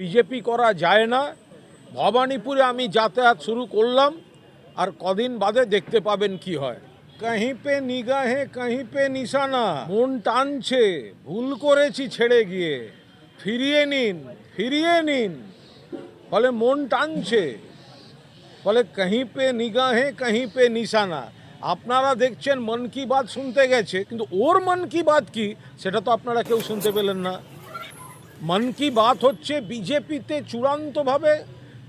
BJP করা যায় না। ভবানীপুরে আমি যাতায়াত শুরু করলাম আর কদিন বাদে দেখতে পাবেন কি হয়। কাহি পে নিগাহে কাহি পে নিশানা মন টানছে ভুল করেছি ছেড়ে গিয়ে। ফিরিয়ে নিন ফিরিয়ে নিন। ফলে মন টানছে। ফলে কাহি পে নিগাহে কাহি পে নিশানা। আপনারা দেখছেন মন কি বাত শুনতে গেছে কিন্তু ওর মন কি বাত কি সেটা তো আপনারা কেউ শুনতে পেলেন না। মন কি বাত হচ্ছে বিজেপিতে চূড়ান্তভাবে?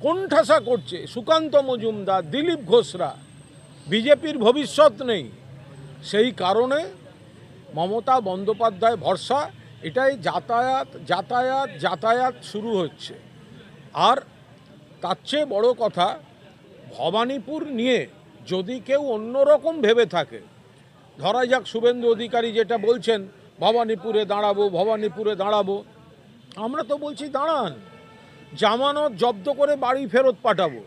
কোণঠাসা করছে সুকান্ত মজুমদার, দিলীপ ঘোষরা। বিজেপির ভবিষ্যৎ নেই। সেই কারণে মমতা বন্দ্যোপাধ্যায় ভরসা, এটাই যাতায়াত যাতায়াত যাতায়াত শুরু হচ্ছে। আর তার চেয়ে বড় কথা, ভবানীপুর নিয়ে যদি কেউ অন্যরকম ভেবে থাকে, ধরা যাক শুভেন্দু অধিকারী যেটা বলছেন, ভবানীপুরে দাঁড়াবো ভবানীপুরে দাঁড়াবো আমরা তো বলছি, দাঁড়ান, জামানত জব্দ করে বাড়ি ফেরত পাঠাবো।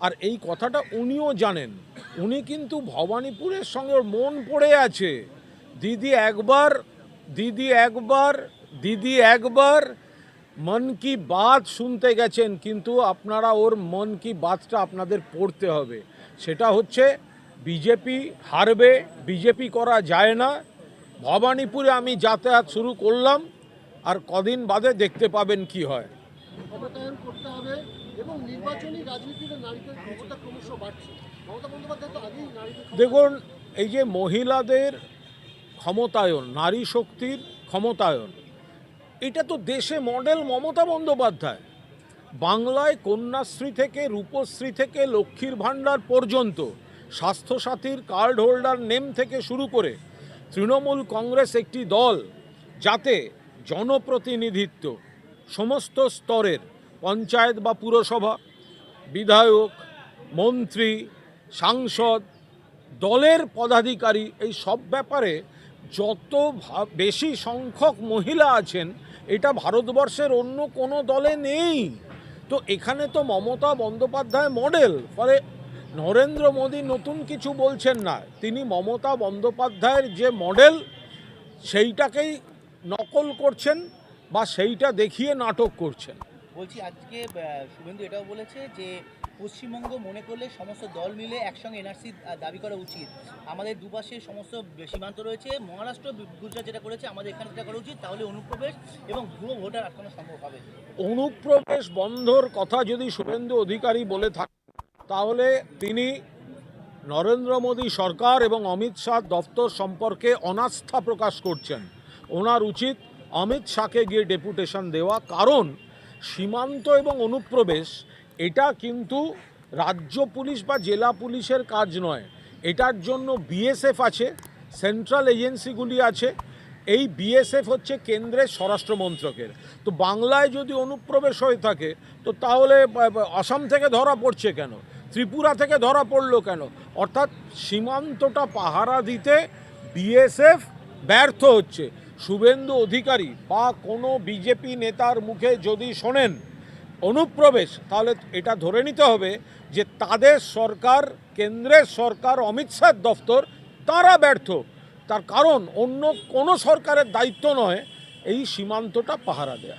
আর এই কথাটা উনিও জানেন। উনি কিন্তু ভবানীপুরের সঙ্গে মন পড়ে আছে। দিদি একবার দিদি একবার দিদি একবার, মন কি বাত শুনতে গেছেন, কিন্তু আপনারা ওর মন কি বাতটা আপনাদের পড়তে হবে। সেটা হচ্ছে, বিজেপি হারবে, বিজেপি করা যায় না। ভবানীপুরে আমি যাতায়াত শুরু করলাম। আর কদিন বাদে দেখতে পাবেন কি হয়। ক্ষমতায়ন করতে হবে এবং নির্বাচনী রাজনীতিতে নারীদের ক্ষমতা ক্রমশ বাড়ছে। মমতা বন্দ্যোপাধ্যায় তো আগেই দেখুন এই যে মহিলাদের ক্ষমতায়ন নারী শক্তির ক্ষমতায়ন এটা তো দেশে মডেল মমতা বন্দ্যোপাধ্যায়। বাংলায় কন্যাশ্রী থেকে রূপশ্রী থেকে লক্ষ্মীর ভাণ্ডার পর্যন্ত স্বাস্থ্যসাথীর কার্ড হোল্ডার নেম থেকে শুরু করে তৃণমূল কংগ্রেস একটি দল যাতে জনপ্রতিনিধিত্ব সমস্ত স্তরের, পঞ্চায়েত বা পুরসভা, বিধায়ক, মন্ত্রী, সাংসদ, দলের পদাধিকারী, এই সব ব্যাপারে যত বেশি সংখ্যক মহিলা আছেন, এটা ভারতবর্ষের অন্য কোনো দলে নেই। তো এখানে তো মমতা বন্দ্যোপাধ্যায় মডেল ফলে নরেন্দ্র মোদী নতুন কিছু বলছেন না। তিনি মমতা বন্দ্যোপাধ্যায়ের যে মডেল সেইটাকেই নকল করছেন বা সেইটা দেখিয়ে নাটক করছেন। বলছি আজকে শুভেন্দু এটাও বলেছে যে পশ্চিমবঙ্গ মনে করলে সমস্ত দল মিলে একসঙ্গে এনআরসি দাবি করা উচিত। আমাদের দুপাশে সমস্ত সীমান্ত রয়েছে। মহারাষ্ট্র গুজরাট যেটা করেছে আমাদের এখানে যেটা করা উচিত তাহলে অনুপ্রবেশ এবং ভুয়ো ভোটার আটকানো সম্ভব হবে। অনুপ্রবেশ বন্ধর কথা যদি শুভেন্দু অধিকারী বলে থাকে তাহলে তিনি নরেন্দ্র মোদী সরকার এবং অমিত শাহ দপ্তর সম্পর্কে অনাস্থা প্রকাশ করছেন। ওনার উচিত অমিত শাহকে গিয়ে ডেপুটেশন দেওয়া। কারণ সীমান্ত এবং অনুপ্রবেশ, এটা কিন্তু রাজ্য পুলিশ বা জেলা পুলিশের কাজ নয়। এটার জন্য বিএসএফ আছে, সেন্ট্রাল এজেন্সিগুলি আছে। এই বিএসএফ হচ্ছে কেন্দ্রের স্বরাষ্ট্র মন্ত্রকের। তো বাংলায় যদি অনুপ্রবেশ হয়ে থাকে, তো তাহলে আসাম থেকে ধরা পড়ছে কেন? ত্রিপুরা থেকে ধরা পড়ল কেন? অর্থাৎ সীমান্তটা পাহারা দিতে বিএসএফ ব্যর্থ হচ্ছে। শুভেন্দু অধিকারী বা কোনো বিজেপি নেতার মুখে যদি শোনেন, অনুপ্রবেশ, তাহলে এটা ধরে নিতে হবে যে তাদের সরকার, কেন্দ্রের সরকার অমিত শাহ দফতর, তারা ব্যর্থ। তার কারণ, অন্য কোনো সরকারের দায়িত্ব নয় এই সীমান্তটা পাহারা দেয়া।